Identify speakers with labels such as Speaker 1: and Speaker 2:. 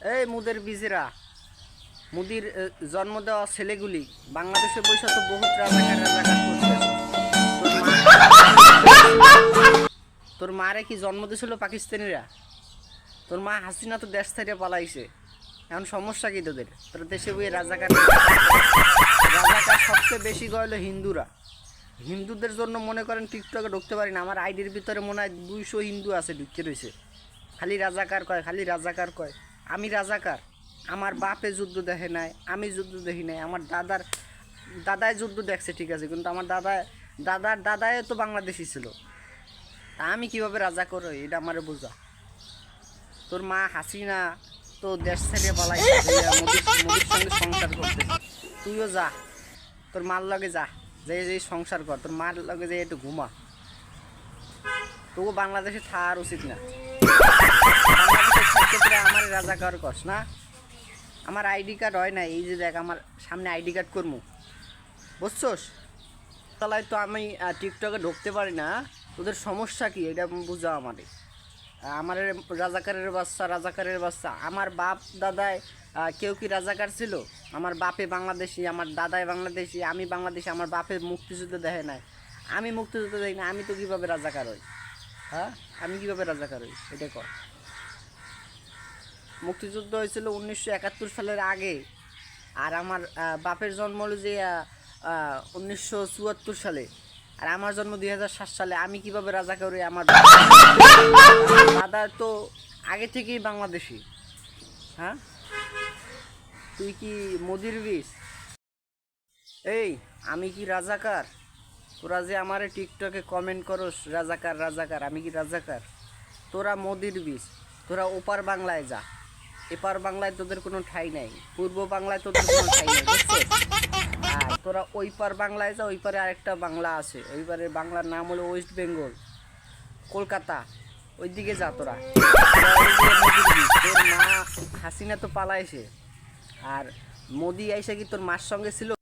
Speaker 1: এই মুদের বীজেরা, মুদির জন্ম দেওয়া ছেলেগুলি, বাংলাদেশে বসে তো বহুত তোর মারে কি জন্ম দিয়েছিল পাকিস্তানিরা? তোর মা হাসিনা তো দেশ থেকে পালাইছে। এখন সমস্যা কি তোদের? তোর দেশে বই রাজাকার রাজাকার সবচেয়ে বেশি গেল হিন্দুরা। হিন্দুদের জন্য মনে করেন টিকটকে ঢুকতে পারি না। আমার আইডির ভিতরে মনে হয় দুইশো হিন্দু আছে ঢুকতে রয়েছে খালি রাজাকার কয়, খালি রাজাকার কয়। আমি রাজাকার, আমার বাপে যুদ্ধ দেখে নাই, আমি যুদ্ধ দেখি নাই, আমার দাদার, দাদাই যুদ্ধ দেখছে, ঠিক আছে, কিন্তু আমার দাদা দাদার দাদাই তো বাংলাদেশি ছিল। তা আমি কীভাবে রাজা করো এটা আমারে বোঝা। তোর মা হাসিনা তো দেশ ছেড়ে মোদির সঙ্গে সংসার করতে। তুইও যা, তোর মার লগে যা, যে যে সংসার কর, তোর মার লগে যে একটু ঘুমা। তবু বাংলাদেশে থাকার উচিত না। ছাত্ররা আমার রাজাকার কস না। আমার আইডি কার্ড হয় না এই যে দেখ আমার সামনে আইডি কার্ড করব বুঝছোস? তাহলে তো আমি টিকটকে ঢুকতে পারি না। তোদের সমস্যা কি? এটা বুঝা আমারে। আমার রাজাকারের বাচ্চা রাজাকারের বাচ্চা। আমার বাপ দাদায় কেউ কি রাজাকার ছিল? আমার বাপে বাংলাদেশি, আমার দাদাই বাংলাদেশি, আমি বাংলাদেশি, আমার বাপে মুক্তিযুদ্ধ দেখে নাই। আমি মুক্তিযুদ্ধ দেখি না, আমি তো কীভাবে রাজাকার হই? হ্যাঁ? আমি কীভাবে রাজাকার হই? এটা কর। মুক্তিযুদ্ধ হয়েছিল উনিশশো একাত্তর সালের আগে। আর আমার বাপের জন্ম হলো যে উনিশশো চুয়াত্তর সালে। আর আমার জন্ম দুই হাজার সাত সালে। আমি কীভাবে রাজা করি আমার দাদা তো আগে থেকেই বাংলাদেশি। হ্যাঁ? তুই কি মোদির বিষ এই, আমি কি রাজাকার? তোরা যে আমার টিকটকে কমেন্ট করস, রাজাকার রাজাকার, আমি কি রাজাকার? তোরা মোদির বিষ তোরা ওপার বাংলায় যা। এপার বাংলায় তোদের কোনো ঠাই নাই, পূর্ব বাংলায় তোদের কোনো ঠাই নাই আর তোরা ওই পার বাংলায় যা, ওই পারে আরেকটা বাংলা আছে, ওই পারে বাংলার নাম হলো ওয়েস্ট বেঙ্গল কলকাতা, ওই দিকে যা তোরা। তোর মা হাসিনা তো পালাইছে, আর মোদি আইসা কি তোর মার সঙ্গে ছিল